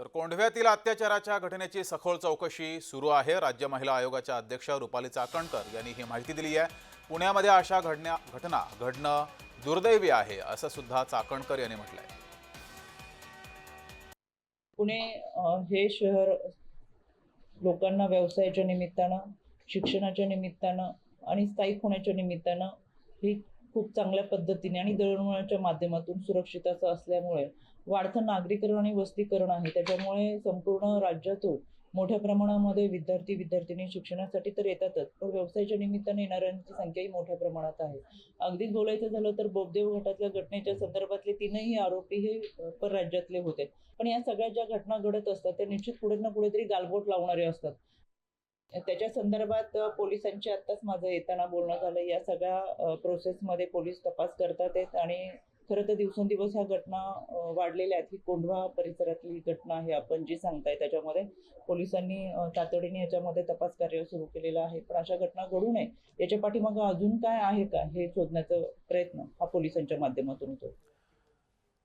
तर कोंढव्यातील अत्याचाराच्या घटनेची सखोल चौकशी सुरू आहे. राज्य महिला आयोगाच्या अध्यक्ष रुपाली चाकणकर यांनी ही माहिती दिली आहे. पुण्यामध्ये अशा घडण्या घटना घडणं दुर्दैवी आहे असं सुद्धा चाकणकर यांनी म्हटलंय. पुणे हे शहर लोकांना व्यवसायाच्या निमित्तानं शिक्षणाच्या निमित्तानं आणि स्थायिक होण्याच्या निमित्तानं ही खूप चांगल्या पद्धतीने आणि दळणवळणाच्या माध्यमातून सुरक्षित असं असल्यामुळे वाढतं नागरीकरण आणि वस्तीकरण आहे. त्याच्यामुळे संपूर्ण राज्यातून मोठ्या प्रमाणामध्ये विद्यार्थी विद्यार्थिनी शिक्षणासाठी तर येतातच पण व्यवसायाच्या निमित्ताने येणाऱ्यांची संख्याही मोठ्या प्रमाणात आहे. अगदीच बोलायचं झालं तर बोबदेव घाटातल्या घटनेच्या संदर्भातले तीनही आरोपी हे पर परराज्यातले होते. पण या सगळ्या ज्या घटना घडत असतात त्या निश्चित पुढे ना कुठेतरी गालबोट लावणारे असतात. त्याच्या संदर्भात पोलिसांचे पोलिसांची आत्ताच माझं येताना बोलणं झालं. या सगळ्या प्रोसेसमध्ये पोलीस तपास करतात आहेत आणि खरं तर दिवसेंदिवस ह्या घटना वाढलेल्या आहेत. ही कोंढवा परिसरातली घटना आहे आपण जी सांगताय त्याच्यामध्ये. पोलिसांनी तातडीने याच्यामध्ये तपास कार्य सुरू केलेलं आहे. पण अशा घटना घडू नये. याच्या पाठीमागं अजून काय आहे का हे शोधण्याचा प्रयत्न हा पोलिसांच्या माध्यमातून होतो